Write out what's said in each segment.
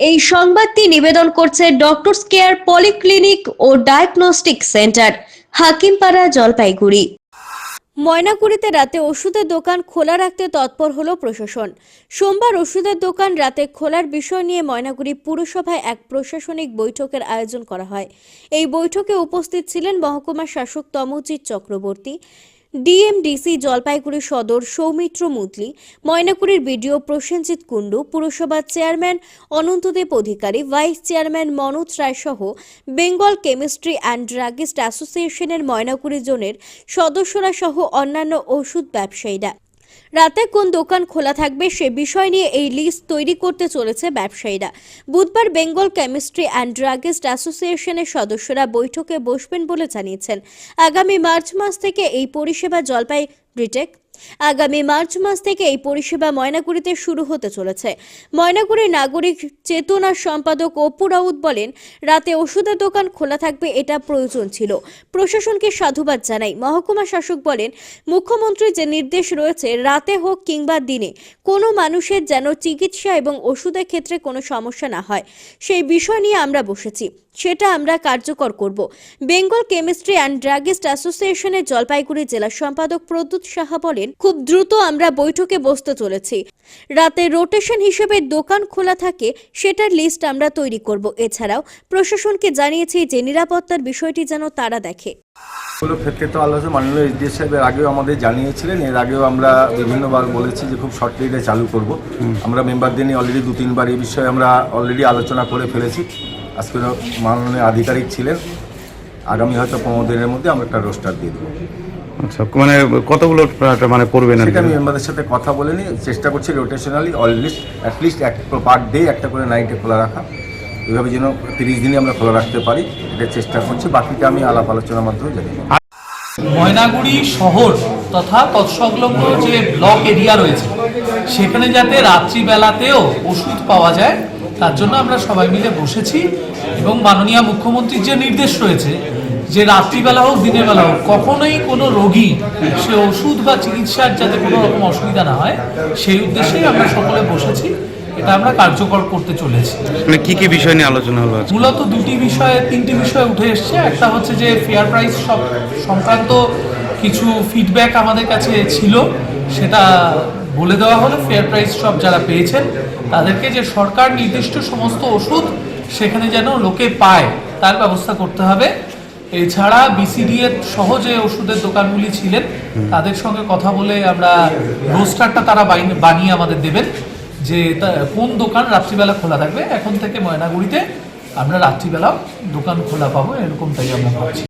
এই সংবাদটি নিবেদন করছে ডক্টরস কেয়ার পলিক্লিনিক ও ডায়াগনস্টিক সেন্টার হাকিমপাড়া, জলপাইগুড়ি। ময়নাগুড়িতে রাতে ওষুধের দোকান খোলা রাখতে তৎপর হলো প্রশাসন। সোমবার ওষুধের দোকান রাতে খোলার বিষয় নিয়ে ময়নাগুড়ি পুরসভায় এক প্রশাসনিক বৈঠকের আয়োজন করা হয়। এই বৈঠকে উপস্থিত ছিলেন মহকুমা শাসক তমজিৎ চক্রবর্তী। ডিএমডিসি জলপাইগুড়ি সদর সৌমিত্র মুতলি ময়নাকুড়ির বিডিও প্রসেনজিৎ কুণ্ডু পুরসভার chairman Anantadev Adhikari, vice chairman Manoj Roy সহ বেঙ্গল কেমিস্ট্রি অ্যান্ড ড্রাগিস্ট অ্যাসোসিয়েশনের ময়নাকুড়ি জোনের সদস্যরা সহ অন্যান্য ওষুধ ব্যবসায়ীরা। রাতে কোন দোকান খোলা থাকবে সে বিষয় নিয়ে এই লিস্ট তৈরি করতে চলেছে ব্যবসায়ীরা। বুধবার বেঙ্গল কেমিস্ট্রি অ্যান্ড ড্রাগিস্ট অ্যাসোসিয়েশনের সদস্যরা বৈঠকে বসবেন বলে জানিয়েছেন। আগামী মার্চ মাস থেকে এই পরিষেবা জলপাই, ব্রিটেক আগামী মার্চ মাস থেকে এই পরিষেবা ময়নাগুড়িতে শুরু হতে চলেছে। ময়নাগুড়ির নাগরিক চেতনার সম্পাদক অপু রাউত বলেন, রাতে ওষুধের দোকান খোলা থাকবে এটা প্রয়োজন ছিল। প্রশাসনকে সাধুবাদ জানাই। মহকুমা শাসক বলেন মুখ্যমন্ত্রীর যে নির্দেশ রয়েছে, রাতে হোক কিংবা দিনে, কোনো মানুষের যেন চিকিৎসা এবং ওষুধের ক্ষেত্রে কোনো সমস্যা না হয়। সেই বিষয় নিয়ে আমরা বসেছি। সেটা আমরা কার্যকর করব। বেঙ্গল কেমিস্ট্রি অ্যান্ড ড্রাগিস্ট অ্যাসোসিয়েশনের জলপাইগুড়ি জেলা সম্পাদক প্রদ্যুৎ সাহা বলেন খুব দ্রুত আমরা বৈঠকে বসতে চলেছি। রাতে রোটেশন হিসেবে দোকান খোলা থাকে সেটার লিস্ট আমরা তৈরি করব। এছাড়াও প্রশাসনকে জানিয়েছি যে নিরাপত্তার বিষয়টি যেন তারা দেখে। এগুলো ক্ষেত্রে তো আলোচনা মাননীয় এসডিএস সাহেবের আগেও আমাদের জানিয়েছিলেন। এর আগেও আমরা বিভিন্নবার বলেছি যে খুব শর্ট পিরিয়ডে চালু করব। আমরা মেম্বারদের নিয়ে অলরেডি দু তিনবার এই বিষয়ে আমরা অলরেডি আলোচনা করে ফেলেছি। আজকে মাননীয় আধিকারিক ছিলেন। আগামী হয়তো পনেরো দিনের মধ্যে আমরা একটা রোস্টার দিয়ে দেবো। আচ্ছা মানে কতগুলো মানে করবেন আর কি? সেটা আমি মেম্বারদের সাথে কথা বলে নিই চেষ্টা করছি রোটেশনালি অললিস্ট অ্যাটলিস্ট এক পার ডে একটা করে নাইটে খোলা রাখা। এভাবে যেন তিরিশ দিনই আমরা খোলা রাখতে পারি এটা চেষ্টা করছি। বাকিটা আমি আলাপ আলোচনার মাধ্যমে জানি ময়নাগুড়ি শহর তথা তৎসংলগ্ন যে ব্লক এরিয়া রয়েছে সেখানে যাতে রাত্রিবেলাতেও ওষুধ পাওয়া যায় তার জন্য আমরা সবাই মিলে বসেছি এবং মাননীয় মুখ্যমন্ত্রীর যে নির্দেশ রয়েছে যে রাত্রিবেলা হোক দিনের বেলা হোক কখনোই কোনো রোগী সে ওষুধ বা চিকিৎসার যাতে কোনো রকম অসুবিধা না হয় সেই উদ্দেশ্যেই আমরা সকলে বসেছি। এটা আমরা কার্যকর করতে চলেছি। মানে কি কি বিষয় নিয়ে আলোচনা হলো মূলত দুটি বিষয়ে তিনটি বিষয় উঠে এসছে। একটা হচ্ছে যে ফেয়ার প্রাইস সব সংক্রান্ত কিছু ফিডব্যাক আমাদের কাছে ছিল সেটা বলে দেওয়া হলো ফেয়ার প্রাইস সব যারা পেয়েছেন, তাদেরকে যে সরকার নির্দিষ্ট সমস্ত ওষুধ সেখানে যেন লোকে পায়, তার ব্যবস্থা করতে হবে। এছাড়া বিসিডিএ সহ যে ওষুধের দোকানগুলি ছিলেন, তাদের সঙ্গে কথা বলে আমরা রোস্টারটা তারা বানিয়ে আমাদের দেবেন, যে কোন দোকান রাত্রিবেলা খোলা থাকবে। এখন থেকে ময়নাগুড়িতে আমরা রাত্রিবেলাও দোকান খোলা পাবো, এরকমটাই আমরা ভাবছি।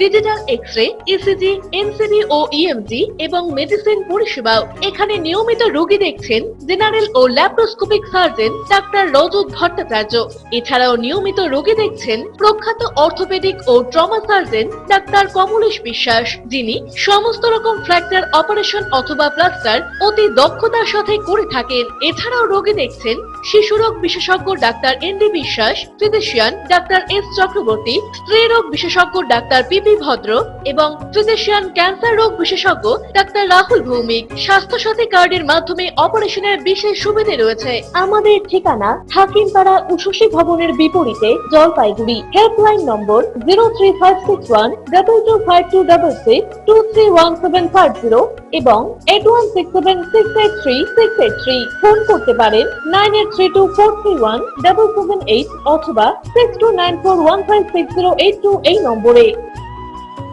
digital X ray ECG NCB ও ইএমজি এবং মেডিসিন পরিষেবাও এখানে নিয়মিত রোগী দেখছেন জেনারেল ও ল্যাপ্রোস্কোপিক সার্জন ডাক্তার রজত ভট্টাচার্য। এছাড়াও নিয়মিত রোগী দেখছেন প্রখ্যাত অর্থোপেডিক ও ট্রমা সার্জন ডাক্তার কমলেশ বিশ্বাস, যিনি সমস্ত রকম ফ্র্যাকচার অপারেশন অথবা প্লাস্টার অতি দক্ষতার সাথে করে থাকেন। এছাড়াও রোগী দেখছেন শিশুরোগ বিশেষজ্ঞ ডাক্তার এন ডি বিশ্বাস ফিজিশিয়ান ডাক্তার এস চক্রবর্তী, স্ত্রী রোগ বিশেষজ্ঞ ডাক্তার পিপি ভদ্র এবং ফিজিশিয়ান ক্যান্সার রোগ বিশেষজ্ঞ ডাক্তার রাহুল ভৌমিক স্বাস্থ্য সাথী কার্ডের মাধ্যমে অপারেশনের বিশেষ সুবিধে রয়েছে। আমাদের ঠিকানা হাকিমপাড়া উষসী ভবনের বিপরীতে জলপাইগুড়ি। হেল্পলাইন নম্বর zero three five six one double two five two double six two three one seven five zero এবং eight one six seven six eight three six eight three. Phone করতে পারেন nine eight three two four three one double seven eight অথবা six two nine four one five six zero eight two এই নম্বরে।